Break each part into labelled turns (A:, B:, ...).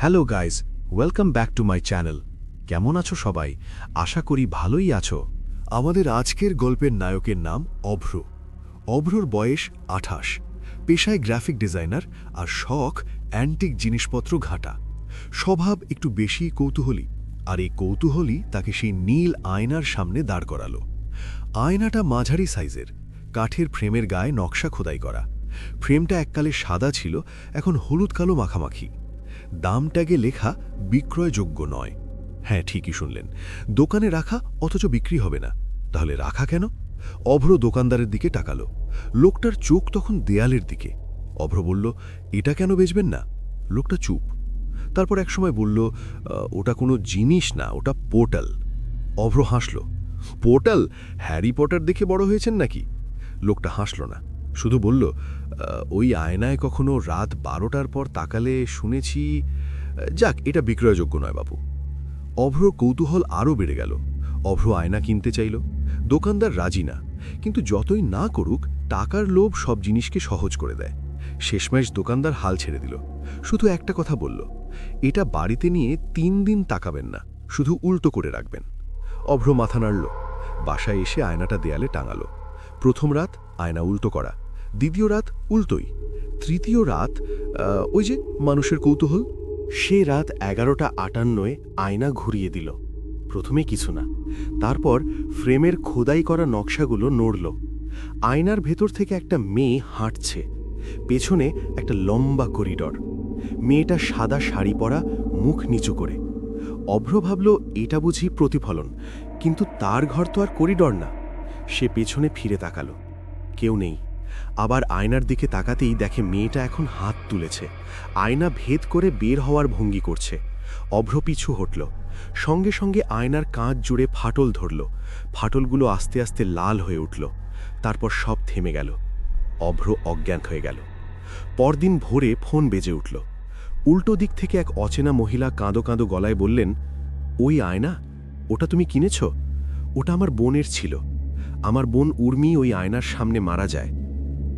A: Hello guys welcome back to my channel. কেমন আছো সবাই? আশা করি ভালোই আছো। আমাদের আজকের গল্পের নায়কের নাম অভ্র। অভ্রর বয়স আঠাশ। পেশায় গ্রাফিক ডিজাইনার আর শখ, অ্যান্টিক জিনিসপত্র ঘাটা। স্বভাব একটু বেশি কৌতূহলী, আর এই কৌতূহলী তাকে সেই নীল আয়নার সামনে দাঁড় করালো। আয়নাটা মাঝারি সাইজের, কাঠের ফ্রেমের গায়ে নকশা খোদাই করা। ফ্রেমটা এককালে সাদা ছিল, এখন হলুদ কালো মাখামাখি। দাম ট্যাগে লেখা বিক্রয়যোগ্য নয়। হ্যাঁ ঠিকই শুনলেন। দোকানে রাখা অথচ বিক্রি হবে না। তাহলে রাখা কেন? অভ্র দোকানদারের দিকে টাকালো লোকটার চোখ তখন দেয়ালের দিকে। অভ্র বলল এটা কেন বেচবেন না? লোকটা চুপ। তারপর একসময় বলল "আহ, ওটা কোনো জিনিস না ওটা পোর্টাল। অভ্র হাসল পোর্টাল? হ্যারি পটার দেখে বড় হয়েছেন নাকি? লোকটা হাসল না। শুধু বলল ওই আয়নায় কখনো রাত বারোটার পর তাকালে শুনেছি, যাক, এটা বিক্রয়যোগ্য নয় বাবু অভ্র কৌতূহল আরও বেড়ে গেল। অভ্র আয়না কিনতে চাইল। দোকানদার রাজি না, কিন্তু যতই না করুক, টাকার লোভ সব জিনিসকে সহজ করে দেয়। শেষমেশ দোকানদার হাল ছেড়ে দিল। শুধু একটা কথা বলল, এটা বাড়িতে নিয়ে তিন দিন তাকাবেন না, শুধু উল্টো করে রাখবেন। অভ্র মাথা নাড়ল। বাসায় এসে আয়নাটা দেয়ালে টাঙালো। প্রথম রাত আয়না উল্টো করা। দ্বিতীয় রাত উল্টোই। তৃতীয় রাত ওই যে মানুষের কৌতূহল,
B: সে রাত এগারোটা আটান্নয় আয়না ঘুরিয়ে দিল। প্রথমে কিছু না। তারপর ফ্রেমের খোদাই করা নকশাগুলো নড়ল। আয়নার ভেতর থেকে একটা মেয়ে হাঁটছে। পেছনে একটা লম্বা করিডর। মেয়েটা সাদা শাড়ি পরা, মুখ নিচু করে। অভ্র ভাবল, এটা বুঝি প্রতিফলন। কিন্তু তার ঘর তো আর করিডর না। সে পেছনে ফিরে তাকালো। কেউ নেই। আবার আয়নার দিকে তাকাতেই দেখে মেয়েটা এখন হাত তুলেছে। আয়না ভেদ করে বের হওয়ার ভঙ্গি করছে। অভ্র পিছু হটল। সঙ্গে সঙ্গে আয়নার কাঁচ জুড়ে ফাটল ধরল। ফাটলগুলো আস্তে আস্তে লাল হয়ে উঠল। তারপর সব থেমে গেল। অভ্র অজ্ঞান হয়ে গেল। পরদিন ভোরে ফোন বেজে উঠল। উল্টো দিক থেকে এক অচেনা মহিলা কাঁদো কাঁদো গলায় বললেন, ওই আয়না, ওটা তুমি কিনেছ? ওটা আমার বোনের ছিল। আমার বোন উর্মি ওই আয়নার সামনে মারা যায়।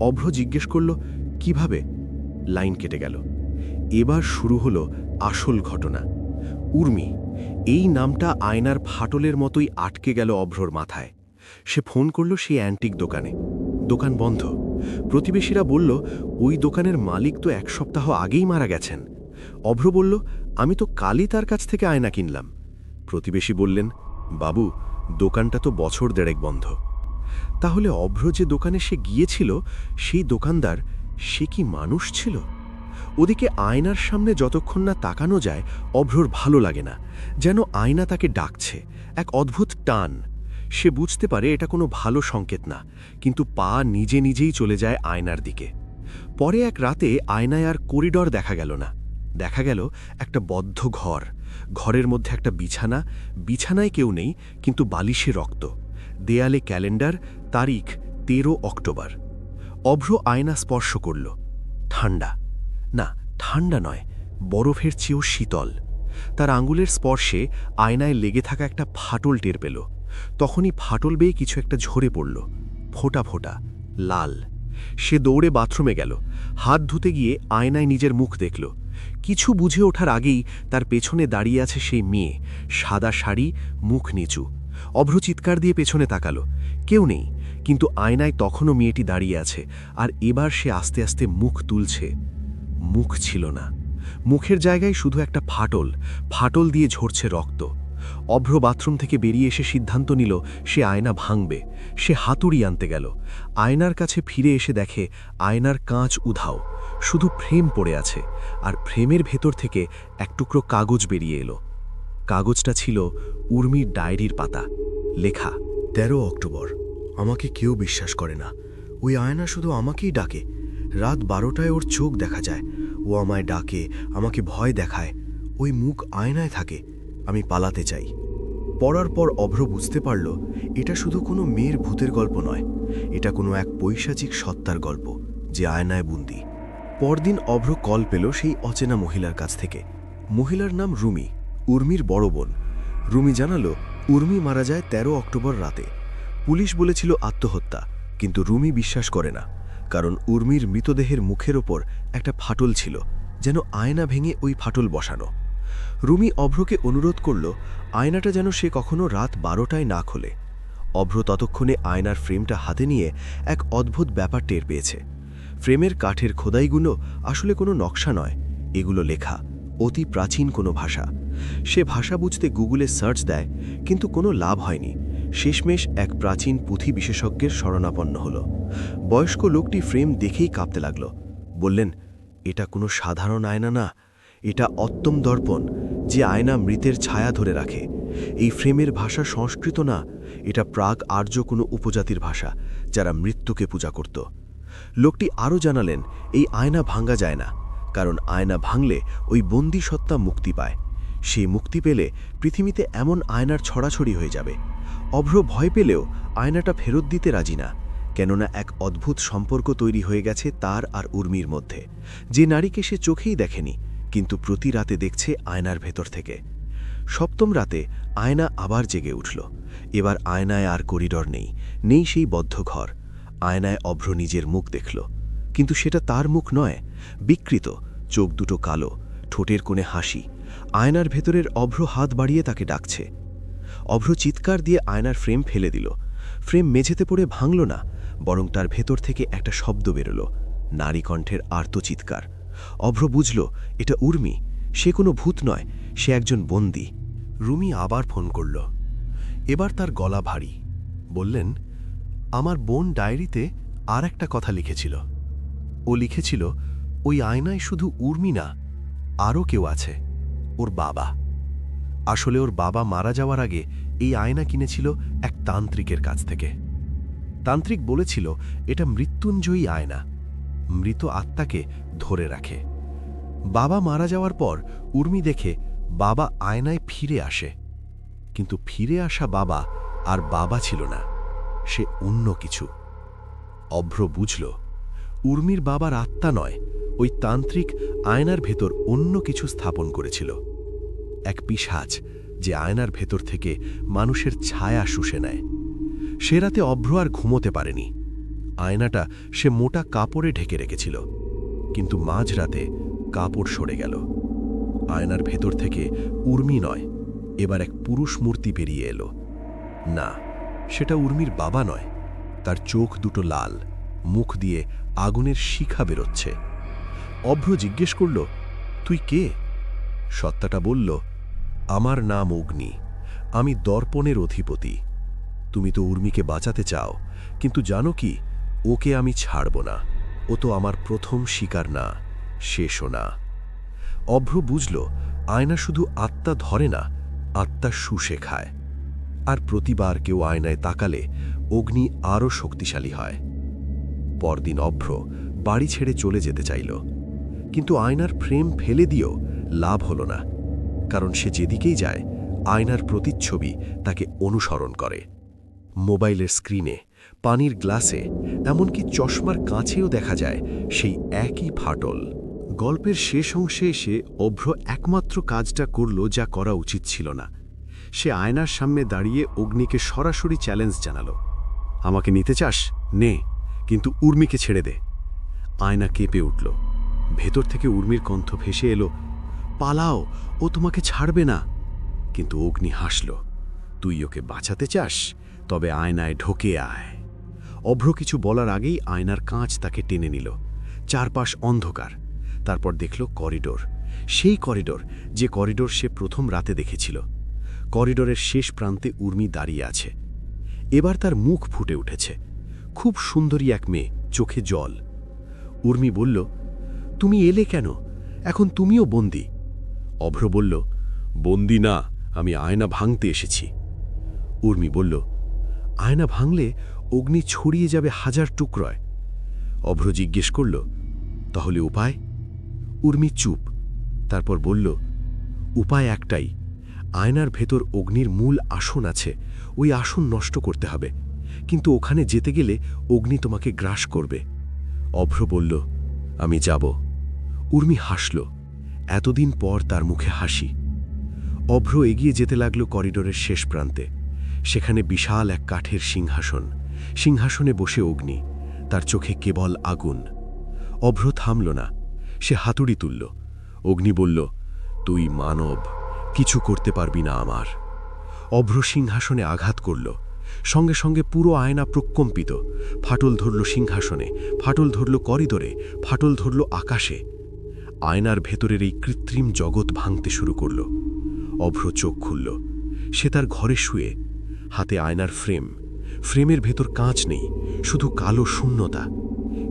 B: অভ্র জিজ্ঞেস করল, কীভাবে? লাইন কেটে গেল। এবার শুরু হলো আসল ঘটনা। উর্মি, এই নামটা আয়নার ফাটলের মতোই আটকে গেল অভ্রর মাথায়। সে ফোন করল সেই অ্যান্টিক দোকানে। দোকান বন্ধ। প্রতিবেশীরা বলল, ওই দোকানের মালিক তো এক সপ্তাহ আগেই মারা গেছেন। অভ্র বলল, আমি তো কালই তার কাছ থেকে আয়না কিনলাম। প্রতিবেশী বললেন, বাবু, দোকানটা তো বছর দেড়েক বন্ধ। তাহলে অভ্র যে দোকানে সে গিয়েছিল, সেই দোকানদার সে কি মানুষ ছিল? ওদিকে আয়নার সামনে যতক্ষণ না তাকানো যায়, অভ্রর ভালো লাগে না। যেন আয়না তাকে ডাকছে, এক অদ্ভুত টান। সে বুঝতে পারে এটা কোনো ভালো সংকেত না, কিন্তু পা নিজে নিজেই চলে যায় আয়নার দিকে। পরে এক রাতে আয়নায় আর করিডর দেখা গেল না। দেখা গেল একটা বদ্ধ ঘর। ঘরের মধ্যে একটা বিছানা। বিছানায় কেউ নেই, কিন্তু বালিশে রক্ত। দেয়ালে ক্যালেন্ডার তারিখ তেরো অক্টোবর। অভ্র আয়না স্পর্শ করল। ঠান্ডা। না, ঠান্ডা নয়, বরফের চেয়েও শীতল। তার আঙ্গুলের স্পর্শে আয়নায় লেগে থাকা একটা ফাটল টের পেল। তখনই ফাটল বেয়ে কিছু একটা ঝরে পড়ল। ফোঁটা ফোঁটা, লাল। সে দৌড়ে বাথরুমে গেল। হাত ধুতে গিয়ে আয়নায় নিজের মুখ দেখল। কিছু বুঝে ওঠার আগেই তার পেছনে দাঁড়িয়ে আছে সেই মেয়ে। সাদা শাড়ি, মুখ নিচু। অভ্র চিৎকার দিয়ে পেছনে তাকালো। কেউ নেই। কিন্তু আয়নায় তখনও মেয়েটি দাঁড়িয়ে আছে, আর এবার সে আস্তে আস্তে মুখ তুলছে। মুখ ছিল না। মুখের জায়গায় শুধু একটা ফাটল ফাটল দিয়ে ঝরছে রক্ত। অভ্র বাথরুম থেকে বেরিয়ে এসে সিদ্ধান্ত নিল, সে আয়না ভাঙবে। সে হাতুড়ি আনতে গেল। আয়নার কাছে ফিরে এসে দেখে আয়নার কাঁচ উধাও। শুধু ফ্রেম পড়ে আছে, আর ফ্রেমের ভেতর থেকে এক টুকরো কাগজ বেরিয়ে এলো। কাগজটা ছিল উর্মির ডায়েরির পাতা। লেখা,
C: তেরো অক্টোবর। আমাকে কেউ বিশ্বাস করে না। ওই আয়না শুধু আমাকেই ডাকে। রাত বারোটায় ওর চোখ দেখা যায়। ও আমায় ডাকে, আমাকে ভয় দেখায়। ওই মুখ আয়নায় থাকে। আমি পালাতে চাই। পড়ার পর অভ্র বুঝতে পারল, এটা শুধু কোনো মেয়ের ভূতের গল্প নয়। এটা কোনো এক পৈশাচিক সত্তার গল্প, যে আয়নায় বুন্দি। পরদিন অভ্র কল পেল সেই অচেনা মহিলার কাছ থেকে। মহিলার নাম রুমি, উর্মির বড় বোন। রুমি জানালো, উর্মি মারা যায় ১৩ অক্টোবর রাতে। পুলিশ বলেছিল আত্মহত্যা, কিন্তু রুমি বিশ্বাস করে না, কারণ উর্মির মৃতদেহের মুখের ওপর একটা ফাটল ছিল,
B: যেন আয়না ভেঙে ওই ফাটল বসানো। রুমি অভ্রকে অনুরোধ করল, আয়নাটা যেন সে কখনো রাত বারোটায় না খোলে। অভ্র ততক্ষণে আয়নার ফ্রেমটা হাতে নিয়ে এক অদ্ভুত ব্যাপার টের পেয়েছে। ফ্রেমের কাঠের খোদাইগুলো আসলে কোনো নকশা নয়, এগুলো লেখা, অতি প্রাচীন কোনো ভাষা। সে ভাষা বুঝতে গুগলে সার্চ দেয়, কিন্তু কোনো লাভ হয়নি। শেষমেশ এক প্রাচীন পুঁথি বিশেষজ্ঞের শরণাপন্ন হল। বয়স্ক লোকটি ফ্রেম দেখেই কাঁপতে লাগল। বললেন, এটা কোনো সাধারণ আয়না না। এটা অত্তম দর্পণ, যে আয়না মৃতের ছায়া ধরে রাখে। এই ফ্রেমের ভাষা সংস্কৃত না, এটা প্রাগ আর্য কোনো উপজাতির ভাষা, যারা মৃত্যুকে পূজা করত। লোকটি আরও জানালেন, এই আয়না ভাঙ্গা যায় না, কারণ আয়না ভাঙলে ওই বন্দি সত্তা মুক্তি পায়। সেই মুক্তি পেলে পৃথিবীতে এমন আয়নার ছড়াছড়ি হয়ে যাবে। অভ্র ভয় পেলেও আয়নাটা ফেরত দিতে রাজি না, কেননা এক অদ্ভুত সম্পর্ক তৈরি হয়ে গেছে তার আর উর্মির মধ্যে। যে নারীকে সে চোখেই দেখেনি, কিন্তু প্রতি রাতে দেখছে আয়নার ভেতর থেকে। সপ্তম রাতে আয়না আবার জেগে উঠল। এবার আয়নায় আর করিডর নেই নেই সেই বদ্ধ ঘর। আয়নায় অভ্র নিজের মুখ দেখল, কিন্তু সেটা তার মুখ নয়, বিকৃত, চোখ দুটো কালো, ঠোঁটের কোণে হাসি। আয়নার ভেতরের অভ্র হাত বাড়িয়ে তাকে ডাকছে। অভ্র চিৎকার দিয়ে আয়নার ফ্রেম ফেলে দিল। ফ্রেম মেঝেতে পড়ে ভাঙল না, বরং তার ভেতর থেকে একটা শব্দ বেরোল, নারী কণ্ঠের আর্ত চিৎকার। অভ্র বুঝল, এটা উর্মি, সে কোনো ভূত নয়, সে একজন বন্দী।
A: রুমি আবার ফোন করল। এবার তার গলা ভারী। বললেন, আমার বোন ডায়েরিতে আর একটা কথা লিখেছিল। ও লিখেছিল, ওই আয়নায় শুধু উর্মি না, আরও কেউ আছে, ওর বাবা। আসলে ওর বাবা মারা যাওয়ার আগে এই আয়না কিনেছিল এক তান্ত্রিকের কাছ থেকে। তান্ত্রিক বলেছিল, এটা মৃত্যুঞ্জয়ী আয়না। মৃত আত্মাকে ধরে রাখে। বাবা মারা যাওয়ার পর উর্মি দেখে বাবা আয়নায় ফিরে আসে। কিন্তু ফিরে আসা বাবা আর বাবা ছিল না, সে অন্য কিছু। অভ্র বুঝল, উর্মির বাবার আত্মা নয়, ওই তান্ত্রিক আয়নার ভেতর অন্য কিছু স্থাপন করেছিল। এক পিসাজ যে আয়নার ভেতর থেকে মানুষের ছায়া শুষে নেয়। সে রাতে অভ্র আর ঘুমোতে পারেনি। আয়নাটা সে মোটা কাপড়ে ঢেকে রেখেছিল। কিন্তু মাঝরাতে কাপড় সরে গেল। আয়নার ভেতর থেকে উর্মি নয়, এবার এক পুরুষ মূর্তি বেরিয়ে এলো। না, সেটা উর্মির বাবা নয়, তার চোখ দুটো লাল, মুখ দিয়ে আগুনের শিখা বেরোচ্ছে। অভ্র জিজ্ঞেস করল, তুই কে? সত্তাটা বলল আমার নাম অগ্নি। আমি দর্পণের অধিপতি। তুমি তো উর্মিকে বাঁচাতে চাও, কিন্তু জানো কি, ওকে আমি ছাড়ব না। ও তো আমার প্রথম শিকার না শেষও না অভ্র বুঝল, আয়না শুধু আত্মা ধরে না, আত্মা শুষে খায়। আর প্রতিবার কেউ আয়নায় তাকালে অগ্নি আরও শক্তিশালী হয়। পরদিন অভ্র বাড়ি ছেড়ে চলে যেতে চাইল। কিন্তু আয়নার ফ্রেম ফেলে দিয়েও লাভ হল না। কারণ সে যেদিকেই যায়, আয়নার প্রতিচ্ছবি তাকে অনুসরণ করে। মোবাইলের স্ক্রিনে, পানির গ্লাসে, এমনকি চশমার কাছেও দেখা যায় সেই একই ফাটল। গল্পের শেষ অংশে এসে অভ্র একমাত্র কাজটা করল যা করা উচিত ছিল না। সে আয়নার সামনে দাঁড়িয়ে অগ্নিকে সরাসরি চ্যালেঞ্জ জানালো। আমাকে নিতে চাস? নে, কিন্তু উর্মিকে ছেড়ে দে। আয়না কেঁপে উঠল। ভেতর থেকে উর্মির কণ্ঠ ভেসে এলো পালাও, ও তোমাকে ছাড়বে না। কিন্তু অগ্নি হাসল, তুই ওকে বাঁচাতে চাস? তবে আয়নায় ঢোকে আয়। অভ্র কিছু বলার আগেই আয়নার কাঁচ তাকে টেনে নিল। চারপাশ অন্ধকার। তারপর দেখল করিডোর। সেই করিডোর যে করিডোর সে প্রথম রাতে দেখেছিল। করিডোরের শেষ প্রান্তে উর্মি দাঁড়িয়ে আছে। এবার তার মুখ ফুটে উঠেছে। খুব সুন্দরী এক মেয়ে, চোখে জল। উর্মি বলল, তুমি এলে কেন? এখন তুমিও বন্দি। অভ্র বলল, বন্দি না, আমি আয়না ভাঙতে এসেছি। উর্মি বলল, আয়না ভাঙলে অগ্নি ছড়িয়ে যাবে হাজার টুকরয়। অভ্র জিজ্ঞেস করল, তাহলে উপায়? উর্মি চুপ, তারপর বলল, উপায় একটাই, আয়নার ভেতর অগ্নির মূল আসন আছে, ওই আসন নষ্ট করতে হবে, কিন্তু ওখানে যেতে গেলে অগ্নি তোমাকে গ্রাস করবে। অভ্র বলল, আমি যাব। উর্মি হাসল এতদিন পর তার মুখে হাসি। অভ্র এগিয়ে যেতে লাগল করিডোরের শেষ প্রান্তে। সেখানে বিশাল এক কাঠের সিংহাসন। সিংহাসনে বসে অগ্নি। তার চোখে কেবল আগুন। অভ্র থামল না। সে হাতুড়ি তুলল। অগ্নি বলল, তুই মানব, কিছু করতে পারবি না আমার। অভ্র সিংহাসনে আঘাত করল। সঙ্গে সঙ্গে পুরো আয়না প্রকম্পিত। ফাটল ধরল সিংহাসনে, ফাটল ধরল করিডোরে, ফাটল ধরল আকাশে। আয়নার ভেতরের এই কৃত্রিম জগৎ ভাঙতে শুরু করল। অভ্র চোখ খুলল। সে তার ঘরে শুয়ে, হাতে আয়নার ফ্রেম। ফ্রেমের ভেতর কাঁচ নেই, শুধু কালো শূন্যতা।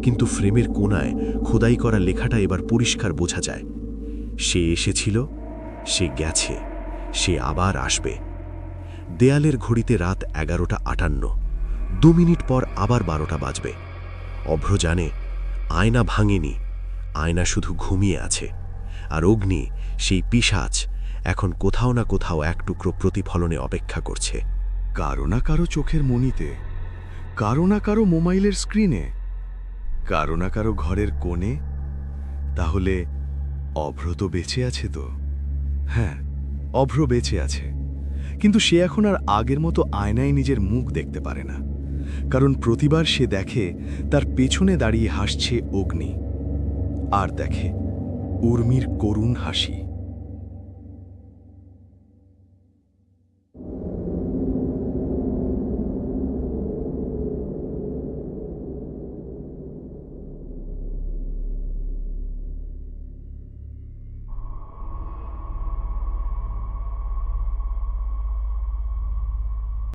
A: কিন্তু ফ্রেমের কোনায় খোদাই করা লেখাটা এবার পরিষ্কার বোঝা যায়। সে এসেছিল, সে গেছে, সে আবার আসবে। দেয়ালের ঘড়িতে রাত এগারোটা আটান্ন। দু মিনিট পর আবার বারোটা বাজবে। অভ্র জানে, আয়না ভাঙেনি আয়না শুধু ঘুমিয়ে আছে। আর অগ্নি, সেই পিশাচ, এখন কোথাও না কোথাও এক টুকরো প্রতিফলনে অপেক্ষা করছে।
D: কারও না কারও চোখের মনিতে, কারও না কারও মোবাইলের স্ক্রিনে, কারও না কারও ঘরের কোণে, তাহলে অভ্র তো বেঁচে আছে তো। হ্যাঁ অভ্র বেঁচে আছে। কিন্তু সে এখন আর আগের মতো আয়নায় নিজের মুখ দেখতে পারে না। কারণ প্রতিবার সে দেখে, তার পেছনে দাঁড়িয়ে হাসছে অগ্নি। আর দেখে উর্মির করুণ হাসি।